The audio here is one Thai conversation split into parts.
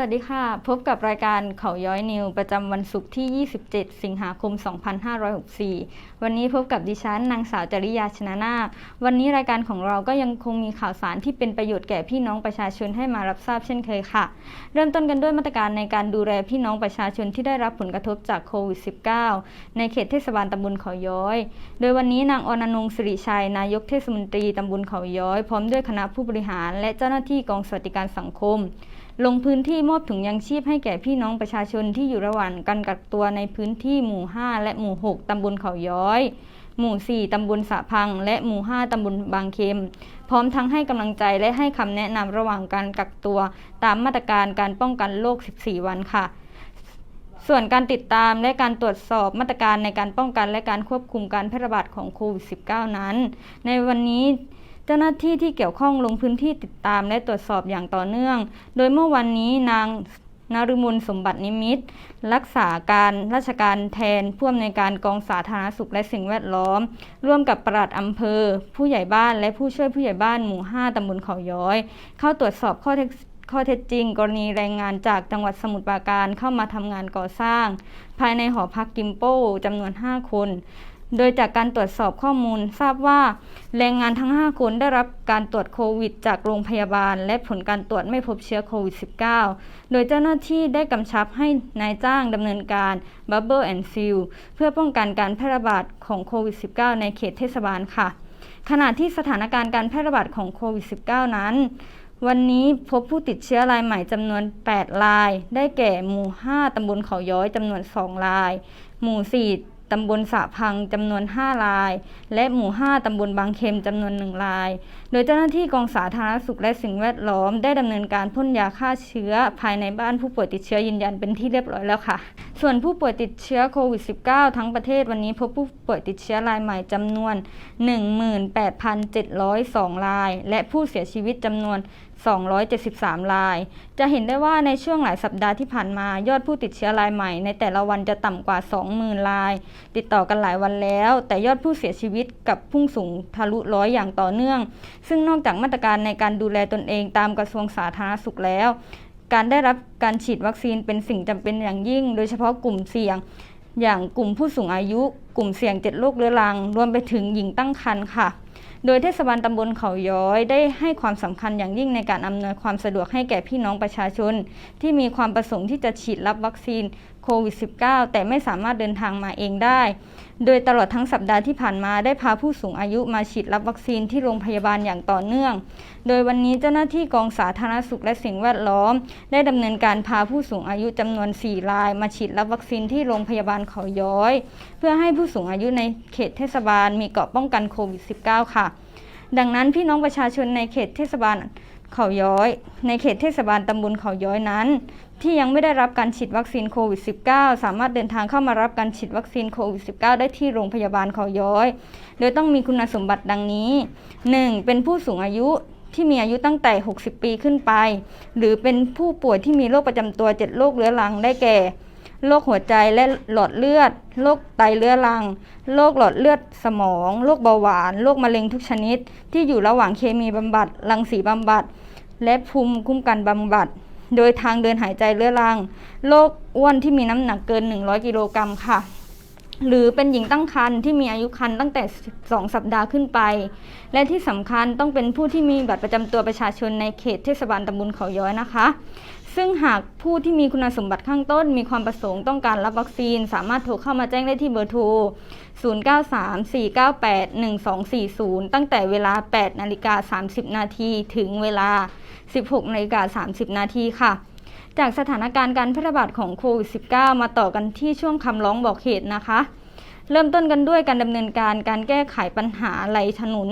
วัสดีค่ะ พบกับรายการเขาย้อยนิว ประจำวันศุกร์ที่ 27 สิงหาคม 2564 วันนี้พบกับดิฉันนางสาวจริยาชนะนาควันนี้รายการของเราก็ยังคงมีข่าวสารที่เป็นประโยชน์แก่พี่น้องประชาชนให้มารับทราบเช่นเคยค่ะ เริ่มต้นกันด้วยมาตรการในการดูแลพี่น้องประชาชนที่ได้รับผลกระทบจากโควิด -19 ในเขตเทศบาลตำบลเขาย้อย โดยวันนี้นางอนันงสิริชัย นายกเทศมนตรีตำบลเขาย้อย พร้อมด้วยคณะผู้บริหาร และเจ้าหน้าที่กองสวัสดิการสังคม ลงพื้นที่มอบถุงยังชีพให้แก่พี่น้องประชาชนที่อยู่ระหว่างการกักตัวในพื้นที่หมู่ 5 และหมู่ 6 ตำบลเขาย้อย หมู่ 4 ตำบลสะพัง และหมู่ 5 ตำบลบางเค็ม พร้อมทั้งให้กำลังใจและให้คำแนะนำระหว่างการกักตัว ตามมาตรการการป้องกันโรค 14 วันค่ะ ส่วนการติดตามและการตรวจสอบมาตรการในการป้องกันและการควบคุมการแพร่ระบาดของโควิด -19 นั้น ในวันนี้ เจ้าหน้าที่ที่เกี่ยวข้องลงพื้นที่ติดตามและตรวจสอบอย่างต่อเนื่อง โดยเมื่อวันนี้นางนฤมลสมบัตินิมิตรรักษาการราชการแทนผู้อำนวยการกองสาธารณสุขและสิ่งแวดล้อม ร่วมกับปลัดอำเภอ ผู้ใหญ่บ้านและผู้ช่วยผู้ใหญ่บ้านหมู่ 5ตำบลเขาย้อย เข้าตรวจสอบข้อเท็จข้อเท็จจริง กรณีแรงงานจากจังหวัดสมุทรปราการเข้ามาทำงานก่อสร้าง ภายในหอพักกิมโป้จำนวน 5 คน โดยจากการตรวจสอบข้อมูลทราบว่า แรงงานทั้ง 5 คนได้รับการตรวจโควิด จากโรงพยาบาล และผลการตรวจไม่พบเชื้อโควิด -19 โดยเจ้าหน้าที่ได้กำชับให้นายจ้างดำเนินการ Bubble and Seal เพื่อป้องกันการแพร่ระบาดของโควิด -19 ในเขตเทศบาลค่ะ ขณะที่สถานการณ์การแพร่ระบาดของโควิด -19 นั้นวันนี้พบผู้ติดเชื้อรายใหม่จำนวน 8 ราย ได้แก่หมู่ 5 ตำบลเขาย้อยจำนวน 2 ราย หมู่ 4 ตำบลสะพังจำนวน 5 ราย และหมู่ 5 ตำบลบางเค็มจำนวน 1 ราย โดยเจ้าหน้าที่กองสาธารณสุขและสิ่งแวดล้อม ได้ดำเนินการพ่นยาฆ่าเชื้อ ภายในบ้านผู้ป่วยติดเชื้อยืนยันเป็นที่เรียบร้อยแล้วค่ะ ส่วนผู้ป่วยติดเชื้อโควิด -19 ทั้งประเทศวันนี้พบผู้ป่วยติดเชื้อรายใหม่จำนวน 18,702 ราย และผู้เสียชีวิตจำนวน 273 ราย จะเห็นได้ว่าในช่วงหลายสัปดาห์ที่ผ่านมา ยอดผู้ติดเชื้อรายใหม่ ในแต่ละวันจะต่ำกว่า 20,000 ราย ติดต่อกันหลายวันแล้ว แต่ยอดผู้เสียชีวิตกับพุ่งสูงทะลุร้อยอย่างต่อเนื่อง ซึ่งนอกจากมาตรการในการดูแลตนเองตามกระทรวงสาธารณสุขแล้ว การได้รับการฉีดวัคซีนเป็นสิ่งจำเป็นอย่างยิ่ง โดยเฉพาะกลุ่มเสี่ยงอย่างกลุ่มผู้สูงอายุ กลุ่มเสี่ยงเจ็ดโรคเรื้อรัง รวมไปถึงหญิงตั้งครรภ์ค่ะ โดยเทศบาลตำบลเขาย้อยได้ให้ความสำคัญอย่างยิ่งในการอำนวยความสะดวกให้แก่พี่น้องประชาชน ที่มีความประสงค์ที่จะฉีดรับวัคซีนโควิด -19 แต่ไม่สามารถเดินทางมาเองได้ โดยตลอดทั้งสัปดาห์ที่ผ่านมาได้พาผู้สูงอายุมาฉีดรับวัคซีนที่โรงพยาบาลอย่างต่อเนื่อง โดยวันนี้เจ้าหน้าที่กองสาธารณสุขและสิ่งแวดล้อม ได้ดำเนินการพาผู้สูงอายุจำนวน 4 ราย มาฉีดรับวัคซีนที่โรงพยาบาลเขาย้อย เพื่อให้ผู้สูงอายุในเขตเทศบาลมีเกราะป้องกันโควิด -19 ค่ะดังนั้นพี่น้องประชาชนในเขตเทศบาล เขาย้อย ในเขตเทศบาลตำบลเขาย้อยนั้น ที่ยังไม่ได้รับการฉีดวัคซีนโควิด -19 สามารถเดินทางเข้ามารับการฉีดวัคซีนโควิด -19 ได้ที่โรงพยาบาลเขาย้อย โดยต้องมีคุณสมบัติดังนี้ 1. เป็นผู้สูงอายุที่มีอายุตั้งแต่ 60 ปีขึ้นไป หรือเป็นผู้ป่วยที่มีโรคประจำตัว 7 โรคเรื้อรังได้แก่ โรคหัวใจและหลอดเลือด โรคไตเรื้อรัง โรคหลอดเลือดสมอง โรคเบาหวาน โรคมะเร็งทุกชนิด ที่อยู่ระหว่างเคมีบำบัด รังสีบำบัด และภูมิคุ้มกันบำบัด โดยทางเดินหายใจเรื้อรัง โรคอ้วนที่มีน้ำหนักเกิน 100 กิโลกรัมค่ะ หรือเป็นหญิงตั้งครรภ์ที่มีอายุครรภ์ตั้งแต่ 2 สัปดาห์ขึ้นไป และที่สำคัญต้องเป็นผู้ที่มีบัตรประจำตัวประชาชนในเขตเทศบาลตำบลเขาย้อยนะคะ ซึ่งหากผู้ที่มีคุณสมบัติข้างต้น มีความประสงค์ต้องการรับวัคซีน สามารถโทรเข้ามาแจ้งได้ที่เบอร์โทร 0934981240 ตั้งแต่เวลา 8 นาฬิกา 30 นาทีถึงเวลา 16 นาฬิกา 30 นาทีค่ะ จากสถานการณ์การแพร่ระบาดของโควิด -19 มาต่อกันที่ช่วงคำร้องบอกเหตุนะคะ เริ่มต้นกันด้วยการดำเนินการการแก้ไขปัญหาไหลถนน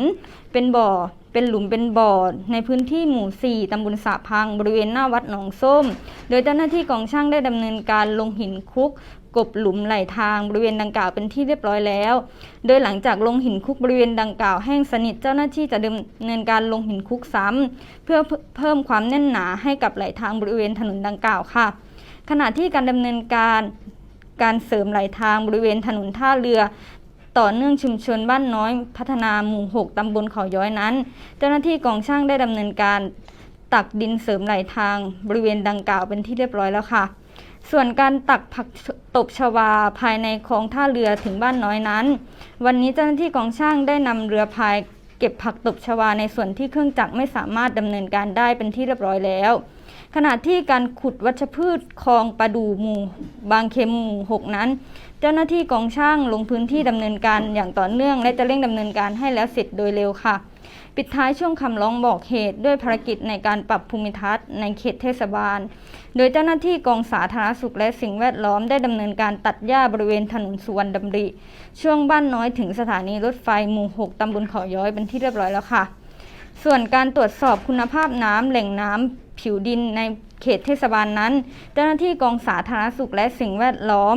เป็นบ่อ เป็นหลุมเป็นบ่อ ในพื้นที่หมู่ 4ตำบลสะพัง บริเวณหน้าวัดหนองส้ม โดยเจ้าหน้าที่กองช่างได้ดำเนินการลงหินคุกกบหลุมไหลทางบริเวณดังกล่าวเป็นที่เรียบร้อยแล้ว โดยหลังจากลงหินคุกบริเวณดังกล่าวแห้งสนิทเจ้าหน้าที่จะดำเนินการลงหินคุกซ้ำเพื่อเพิ่มความแน่นหนาให้กับไหลทางบริเวณถนนดังกล่าวค่ะ ขณะที่การดำเนินการ การเสริมไหลทางบริเวณถนนท่าเรือ ต่อเนื่องชุมชนบ้านน้อยพัฒนาหมู่ 6 ตำบลเขาย้อยนั้น เจ้าหน้าที่กองช่างได้ดำเนินการตักดินเสริมไหลทางบริเวณดังกล่าวเป็นที่เรียบร้อยแล้วค่ะ ส่วนการตักผักตบชวาภายในคลองท่าเรือถึงบ้านน้อยนั้น วันนี้เจ้าหน้าที่กองช่างได้นำเรือพายเก็บผักตบชวาในส่วนที่เครื่องจักรไม่สามารถดำเนินการได้เป็นที่เรียบร้อยแล้ว ขณะที่การขุดวัชพืชคลองประดูหมู่ บางเข็มหมู่หกนั้น เจ้าหน้าที่กองช่างลงพื้นที่ดำเนินการอย่างต่อเนื่อง และจะเร่งดำเนินการให้แล้วเสร็จโดยเร็วค่ะ ปิดท้ายช่วงคำร้องบอกเหตุด้วยภารกิจในการปรับภูมิทัศน์ในเขตเทศบาล โดยเจ้าหน้าที่กองสาธารณสุขและสิ่งแวดล้อมได้ดำเนินการตัดหญ้าบริเวณถนนสุวรรณดำริ ช่วงบ้านน้อยถึงสถานีรถไฟหมู่ 6ตำบลเขาย้อยเป็นที่เรียบร้อยแล้วค่ะ ส่วนการตรวจสอบคุณภาพน้ำแหล่งน้ำ ผิวดินในเขตเทศบาลนั้น เจ้าหน้าที่กองสาธารณสุขและสิ่งแวดล้อม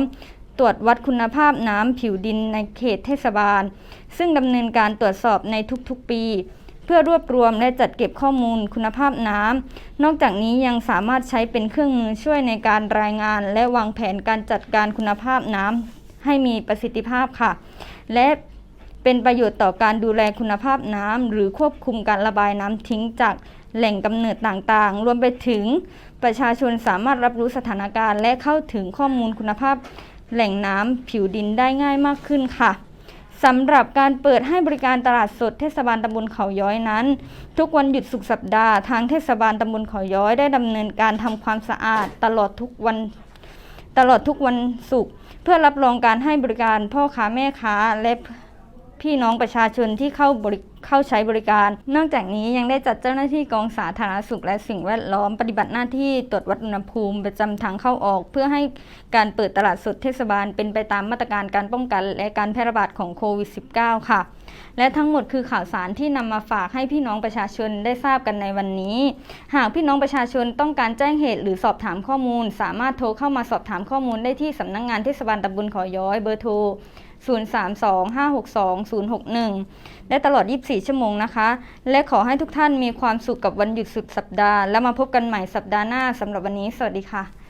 ตรวจวัดคุณภาพน้ำผิวดินในเขตเทศบาล ซึ่งดำเนินการตรวจสอบในทุกๆปี เพื่อรวบรวมและจัดเก็บข้อมูลคุณภาพน้ำนอกจากนี้ยังสามารถใช้เป็นเครื่องมือช่วยในการรายงาน และวางแผนการจัดการคุณภาพน้ำให้มีประสิทธิภาพค่ะ และเป็นประโยชน์ต่อการดูแลคุณภาพน้ำหรือควบคุมการระบายน้ำทิ้งจาก แหล่งกำเนิดต่างๆ รวมไปถึงประชาชนสามารถรับรู้สถานการณ์ และเข้าถึงข้อมูลคุณภาพ แหล่งน้ำผิวดินได้ง่ายมากขึ้นค่ะสำหรับการเปิดให้บริการตลาดสดเทศบาลตำบลเขาย้อยนั้น ทุกวันหยุดสุกสัปดาห์ทางเทศบาลตำบลเขาย้อยได้ดำเนินการทำความสะอาดตลอดทุกวันตลอดทุกวันศุกร์เพื่อรับรองการให้บริการพ่อค้าแม่ค้าและ พี่น้องประชาชนที่เข้าบริเข้าใช้บริการ นอกจากนี้ยังได้จัดเจ้าหน้าที่กองสาธารณสุขและสิ่งแวดล้อมปฏิบัติหน้าที่ตรวจวัดอุณหภูมิประจำทางเข้าออก เพื่อให้การเปิดตลาดสดเทศบาลเป็นไปตามมาตรการการป้องกัน และการแพร่ระบาดของโควิด -19 ค่ะ และทั้งหมดคือข่าวสารที่นำมาฝากให้พี่น้องประชาชนได้ทราบกันในวันนี้ หากพี่น้องประชาชนต้องการแจ้งเหตุหรือสอบถามข้อมูล สามารถโทรเข้ามาสอบถามข้อมูลได้ที่สำนักงงานเทศบาลตำบลขอย้อยเบอร์โทร 032-562-061และตลอด 24 ชั่วโมงนะคะ และขอให้ทุกท่านมีความสุขกับวันหยุดสุดสัปดาห์ แล้วมาพบกันใหม่สัปดาห์หน้าสำหรับวันนี้ สวัสดีค่ะ